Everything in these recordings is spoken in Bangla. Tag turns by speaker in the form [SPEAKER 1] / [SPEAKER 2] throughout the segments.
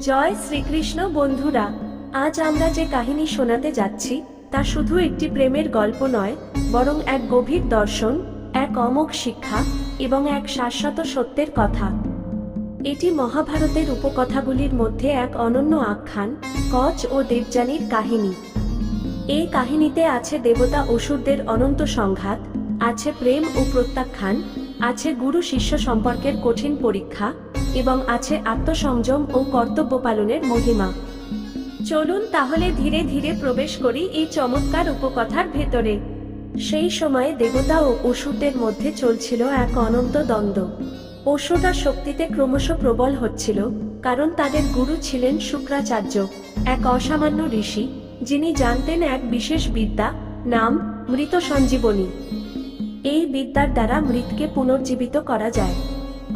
[SPEAKER 1] জয় শ্রীকৃষ্ণ বন্ধুরা, আজ আমরা যে কাহিনী শোনাতে যাচ্ছি, তা শুধু একটি প্রেমের গল্প নয়, বরং এক গভীর দর্শন, এক অমোঘ শিক্ষা এবং এক শাশ্বত সত্যের কথা। এটি মহাভারতের উপকথাগুলির মধ্যে এক অনন্য আখ্যান, কচ ও দেবযানীর কাহিনী। এই কাহিনীতে আছে দেবতা অসুরদের অনন্ত সংঘাত, আছে প্রেম ও প্রত্যাখ্যান, আছে গুরু শিষ্য সম্পর্কের কঠিন পরীক্ষা এবং আছে আত্মসংযম ও কর্তব্য পালনের মহিমা। চলুন তাহলে ধীরে ধীরে প্রবেশ করি এই চমৎকার উপকথার ভেতরে। সেই সময়ে দেবতা ও অসুরদের মধ্যে চলছিল এক অনন্ত দ্বন্দ্ব। অসুররা শক্তিতে ক্রমশ প্রবল হচ্ছিল, কারণ তাদের গুরু ছিলেন শুক্রাচার্য, এক অসামান্য ঋষি, যিনি জানতেন এক বিশেষ বিদ্যা, নাম মৃত সঞ্জীবনী। এই বিদ্যার দ্বারা মৃতকে পুনর্জীবিত করা যায়।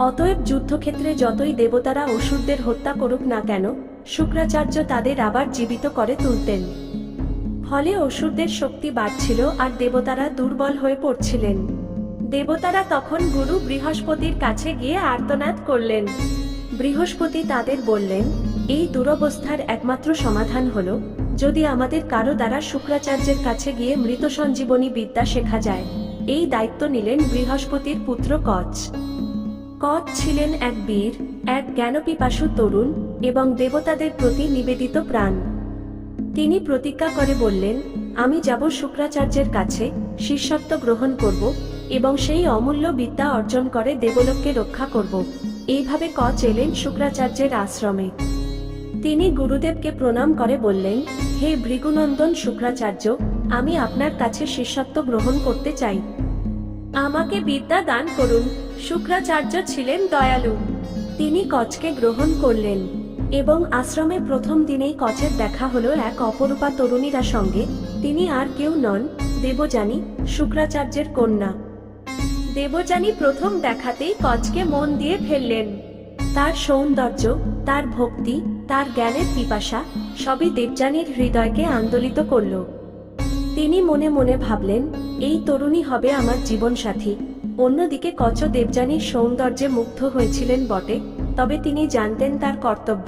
[SPEAKER 1] অতএব যুদ্ধক্ষেত্রে যতই দেবতারা অসুরদের হত্যা করুক না কেন, শুক্রাচার্য তাদের আবার জীবিত করে তুলতেন। ফলে অসুরদের শক্তি বাড়ছিল আর দেবতারা দুর্বল হয়ে পড়ছিলেন। দেবতারা তখন গুরু বৃহস্পতির কাছে গিয়ে আর্তনাদ করলেন। বৃহস্পতি তাদের বললেন, এই দুরবস্থার একমাত্র সমাধান হল, যদি আমাদের কারও দ্বারা শুক্রাচার্যের কাছে গিয়ে মৃত সঞ্জীবনী বিদ্যা শেখা যায়। এই দায়িত্ব নিলেন বৃহস্পতির পুত্র কচ। কচ ছিলেন এক বীর, এক জ্ঞানপিপাসু তরুণ এবং দেবতাদের প্রতি নিবেদিত প্রাণ। তিনি প্রতিজ্ঞা করে বললেন, আমি যাব শুক্রাচার্যের কাছে, শিষ্যত্ব গ্রহণ করব এবং সেই অমূল্য বিদ্যা অর্জন করে দেবলোককে রক্ষা করব। এইভাবে কচ এলেন শুক্রাচার্যের আশ্রমে। তিনি গুরুদেবকে প্রণাম করে বললেন, হে ভৃগুনন্দন শুক্রাচার্য, আমি আপনার কাছে শিষ্যত্ব গ্রহণ করতে চাই। আমাকে বিদ্যা দান করুন, শুক্রাচার্য ছিলেন দয়ালু। তিনি কচকে গ্রহণ করলেন এবং আশ্রমে প্রথম দিনেই কচের দেখা হলো এক অপরূপা তরুণীরা সঙ্গে। তিনি আর কেউ নন, দেবযানী, শুক্রাচার্যের কন্যা। দেবযানী প্রথম দেখাতেই কচকে মন দিয়ে ফেললেন। তার সৌন্দর্য, তার ভক্তি, তার জ্ঞানের পিপাসা সবই দেবযানীর হৃদয়কে আন্দোলিত করল। তিনি মনে মনে ভাবলেন, এই তরুণী হবে আমার জীবনসাথী। অন্যদিকে কচ দেবযানীর সৌন্দর্যে মুগ্ধ হয়েছিলেন বটে, তবে তিনি জানতেন তার কর্তব্য।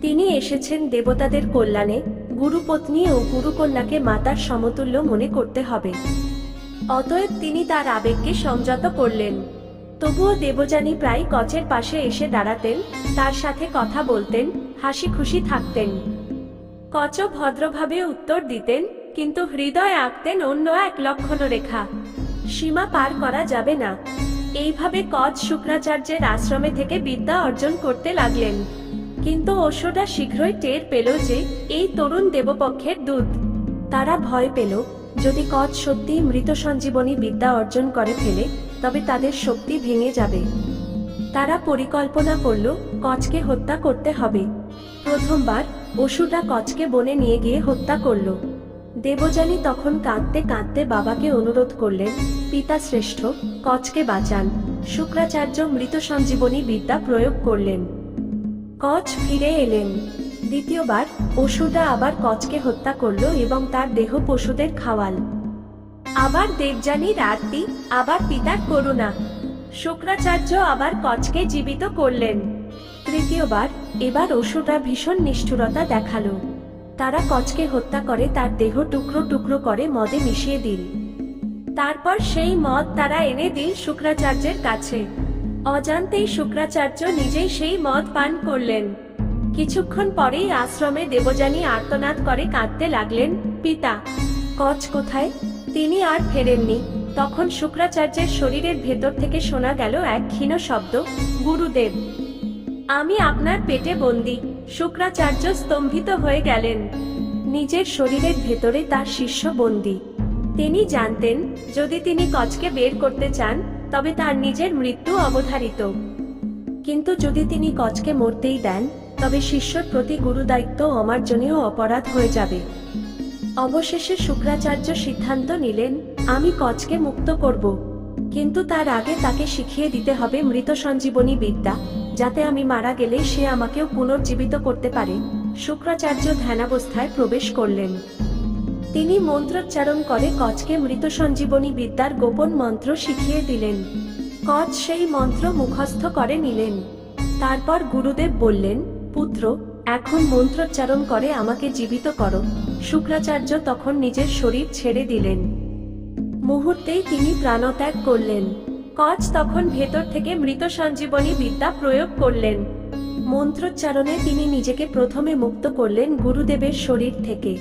[SPEAKER 1] তিনি এসেছেন দেবতাদের কল্যাণে, গুরুপত্নী ও গুরুকন্যাকে মাতার সমতুল্য মনে করতে হবে। অতএব তিনি তার আবেগকে সংযত করলেন। তবুও দেবযানী প্রায় কচের পাশে এসে দাঁড়াতেন, তার সাথে কথা বলতেন হাসি খুশি থাকতেন। কচ ভদ্রভাবে উত্তর দিতেন কিন্তু হৃদয় আঁকতেন অন্য এক লক্ষণ রেখা সীমা পার করা যাবে না। এইভাবে কচ শুক্রাচার্যের আশ্রমে থেকে বিদ্যা অর্জন করতে লাগলেন। কিন্তু অশ্বরা শীঘ্রই টের পেল যে এই তরুণ দেবপক্ষের দূত। তারা ভয় পেল, যদি কচ সত্যিই মৃত সঞ্জীবনী বিদ্যা অর্জন করে ফেলে, তবে তাদের শক্তি ভেঙে যাবে। তারা পরিকল্পনা করল, কচকে হত্যা করতে হবে। প্রথমবার অসুরা কচকে বনে নিয়ে গিয়ে হত্যা করল। দেবযানী তখন কাঁদতে কাঁদতে বাবাকে অনুরোধ করলেন, পিতা শ্রেষ্ঠ, কচকে বাঁচান। শুক্রাচার্য মৃত সঞ্জীবনী বিদ্যা প্রয়োগ করলেন। কচ ফিরে এলেন। দ্বিতীয়বার অসুররা আবার কচকে হত্যা করল এবং তার দেহ পশুদের খাওয়াল। আবার দেবযানীর আরতি, আবার পিতার করুণা। শুক্রাচার্য আবার কচকে জীবিত করলেন। তৃতীয়বার এবার অসুররা ভীষণ নিষ্ঠুরতা দেখাল। তারা কচকে হত্যা করে, তার দেহ টুকরো টুকরো করে মদে মিশিয়ে দিল। তারপর সেই মদ তারা এনে দিল শুক্রাচার্যের কাছে। অজান্তেই শুক্রাচার্য নিজেই সেই মদ পান করলেন। কিছুক্ষণ পরেই আশ্রমে দেবযানী আর্তনাদ করে কাঁদতে লাগলেন, পিতা, কচ কোথায়? তিনি আর ফেরেননি তখন শুক্রাচার্যের শরীরের ভেতর থেকে শোনা গেল এক ক্ষীণ শব্দ, গুরুদেব, আমি আপনার পেটে বন্দি। শুক্রাচার্য স্তম্ভিত হয়ে গেলেন। নিজের শরীরের ভেতরে তার শিষ্য বন্দি। তিনি জানতেন, যদি তিনি কচকে বের করতে চান, তবে তার নিজের মৃত্যু অবধারিত। কিন্তু যদি তিনি কচকে মরতেই দেন, তবে শিষ্যর প্রতি গুরুদায়িত্ব অমার্জনীয় অপরাধ হয়ে যাবে। অবশেষে শুক্রাচার্য সিদ্ধান্ত নিলেন, আমি কচকে মুক্ত করব। কিন্তু তার আগে তাকে শিখিয়ে দিতে হবে মৃত সঞ্জীবনী বিদ্যা। যাতে আমি মারা গেলে সে আমাকেও পুনর্জীবিত করতে পারে, শুক্রাচার্য ধ্যানাবস্থায় প্রবেশ করলেন। তিনি মন্ত্রোচ্চারণ করে কচকে মৃত সঞ্জীবনী বিদ্যার গোপন মন্ত্র শিখিয়ে দিলেন। কচ সেই মন্ত্র মুখস্থ করে নিলেন। তারপর গুরুদেব বললেন, পুত্র, এখন মন্ত্রোচ্চারণ করে আমাকে জীবিত করো। শুক্রাচার্য তখন নিজের শরীর ছেড়ে দিলেন। মুহূর্তেই তিনি প্রাণত্যাগ করলেন। কচ তখন ভেতর থেকে মৃত সঞ্জীবনী বিদ্যা প্রয়োগ করলেন। মন্ত্রোচ্চারণে তিনি নিজেকে প্রথমে মুক্ত করলেন গুরুদেবের শরীর থেকে।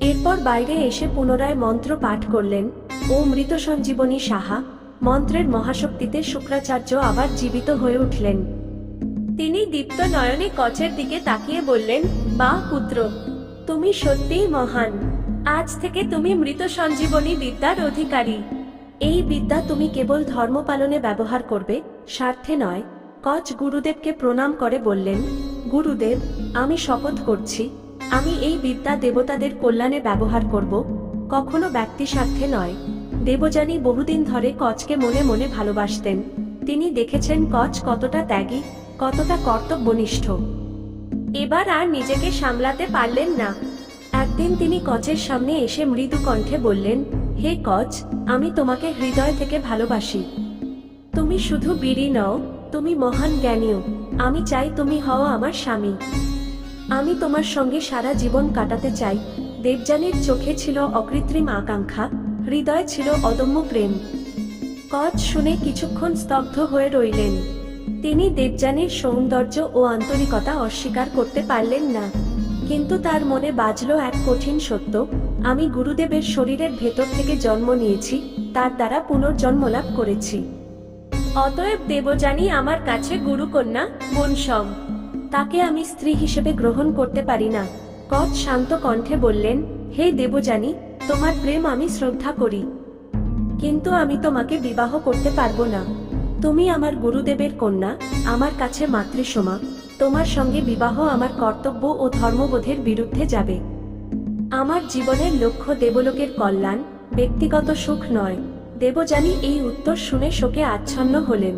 [SPEAKER 1] এরপর বাইরে এসে পুনরায় মন্ত্র পাঠ করলেন, ও মৃত সঞ্জীবনী সাহা, মন্ত্রের মহাশক্তিতে শুক্রাচার্য আবার জীবিত হয়ে উঠলেন। তিনি দীপ্ত নয়নে কচের দিকে তাকিয়ে বললেন বা পুত্র, তুমি সত্যিই মহান। আজ থেকে তুমি মৃত সঞ্জীবনী বিদ্যার অধিকারী। এই বিদ্যা তুমি কেবল ধর্ম পালনে ব্যবহার করবে, স্বার্থে নয়। কচ গুরুদেবকে প্রণাম করে বললেন, গুরুদেব, আমি শপথ করছি, আমি এই বিদ্যা দেবতাদের কল্যাণে ব্যবহার করব, কখনো ব্যক্তি স্বার্থে নয়। দেবযানী বহুদিন ধরে কচকে মনে মনে ভালোবাসতেন। তিনি দেখেছেন কচ কতটা ত্যাগী, কতটা কর্তব্যনিষ্ঠ। এবার আর নিজেকে সামলাতে পারলেন না। একদিন তিনি কচের সামনে এসে মৃদু কণ্ঠে বললেন, হে কচ, আমি তোমাকে হৃদয় থেকে ভালোবাসি। তুমি শুধু বিড়ি নও, তুমি মহান জ্ঞানীও। আমি চাই তুমি হও আমার স্বামী। আমি তোমার সঙ্গে সারা জীবন কাটাতে চাই। দেবযানীর চোখে ছিল অকৃত্রিম আকাঙ্ক্ষা, হৃদয় ছিল অদম্য প্রেম। কচ শুনে কিছুক্ষণ স্তব্ধ হয়ে রইলেন। তিনি দেবযানীর সৌন্দর্য ও আন্তরিকতা অস্বীকার করতে পারলেন না। কিন্তু তার মনে বাজল এক কঠিন সত্য, আমি গুরুদেবের শরীরের ভেতর থেকে জন্ম নিয়েছি, তার দ্বারা পুনর্জন্ম লাভ করেছি। অতএব দেবযানী আমার কাছে গুরুকন্যা, বনসম। তাকে আমি স্ত্রী হিসেবে গ্রহণ করতে পারি না। কচ শান্ত কণ্ঠে বললেন, হে দেবযানী, তোমার প্রেম আমি শ্রদ্ধা করি। কিন্তু আমি তোমাকে বিবাহ করতে পারব না। তুমি আমার গুরুদেবের কন্যা, আমার কাছে মাতৃসমা। তোমার সঙ্গে বিবাহ আমার কর্তব্য ও ধর্মবোধের বিরুদ্ধে যাবে। আমার জীবনের লক্ষ্য দেবলোকের কল্যাণ, ব্যক্তিগত সুখ নয়। দেবযানী এই উত্তর শুনে শোকে আচ্ছন্ন হলেন।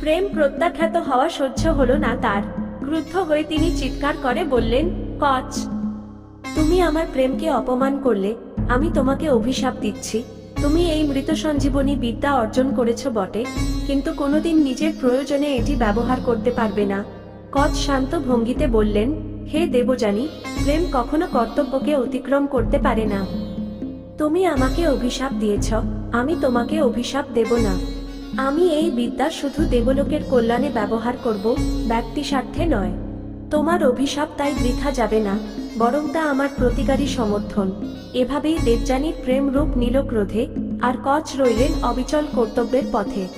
[SPEAKER 1] প্রেম প্রত্যাখ্যাত হওয়া সহ্য হল না তার। ক্রুদ্ধ হয়ে তিনি চিৎকার করে বললেন, কচ। তুমি আমার প্রেমকে অপমান করলে, আমি তোমাকে অভিশাপ দিচ্ছি। তুমি এই মৃত সঞ্জীবনী বিদ্যা অর্জন করেছ বটে, কিন্তু কোনোদিন নিজের প্রয়োজনে এটি ব্যবহার করতে পারবে না। কচ শান্ত ভঙ্গিতে বললেন, হে দেবযানী, প্রেম কখনো কর্তব্যকে অতিক্রম করতে পারে না। তুমি আমাকে অভিশাপ দিয়েছ, আমি তোমাকে অভিশাপ দেব না। আমি এই বিদ্যা শুধু দেবলোকের কল্যাণে ব্যবহার করব, ব্যক্তি স্বার্থে নয়। তোমার অভিশাপ তাই বৃথা যাবে না, বরং তা আমার প্রতিকারী সমর্থন। এভাবেই দেবযানীর প্রেম রূপ নিল ক্রোধে, আর কচ রইলেন অবিচল কর্তব্যের পথে।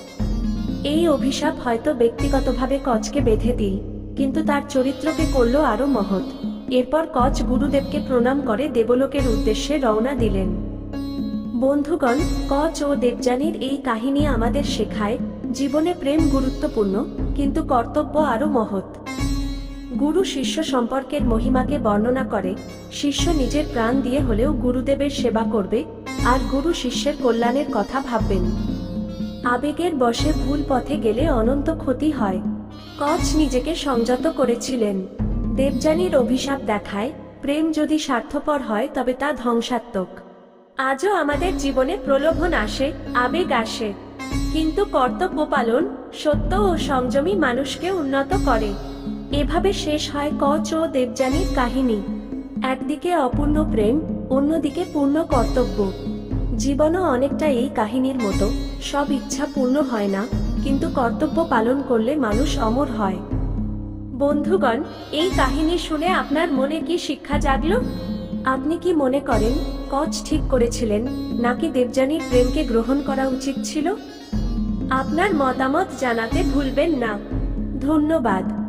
[SPEAKER 1] এই অভিশাপ হয়তো ব্যক্তিগতভাবে কচকে বেঁধে দিল। কিন্তু তার চরিত্রকে করল আরও মহৎ। এরপর কচ গুরুদেবকে প্রণাম করে দেবলোকের উদ্দেশ্যে রওনা দিলেন। বন্ধুগণ, কচ ও দেবযানীর এই কাহিনী আমাদের শেখায়, জীবনে প্রেম গুরুত্বপূর্ণ, কিন্তু কর্তব্য আরও মহৎ। গুরু শিষ্য সম্পর্কের মহিমাকে বর্ণনা করে, শিষ্য নিজের প্রাণ দিয়ে হলেও গুরুদেবের সেবা করবে, আর গুরু শিষ্যের কল্যাণের কথা ভাববেন। আবেগের বশে ভুল পথে গেলে অনন্ত ক্ষতি হয়। কচ নিজেকে সংযত করেছিলেন। দেবযানীর অভিশাপ দেখায়, প্রেম যদি স্বার্থপর হয় তবে তা ধ্বংসাত্মক। আজও আমাদের জীবনে প্রলোভন আসে, আবেগ আসে। কিন্তু কর্তব্য পালন, সত্য ও সংযমী মানুষকে উন্নত করে। এভাবে শেষ হয় কচ ও দেবযানীর কাহিনী। একদিকে অপূর্ণ প্রেম, অন্যদিকে পূর্ণ কর্তব্য। জীবনও অনেকটা এই কাহিনীর মতো, সব ইচ্ছা পূর্ণ হয় না। কিন্তু কর্তব্য পালন করলে মানুষ অমর হয়। বন্ধুগণ, এই কাহিনী শুনে আপনার মনে কি শিক্ষা জাগল? আপনি কি মনে করেন, কচ ঠিক করেছিলেন, নাকি দেবযানীর প্রেমকে গ্রহণ করা উচিত ছিল? আপনার মতামত জানাতে ভুলবেন না। ধন্যবাদ।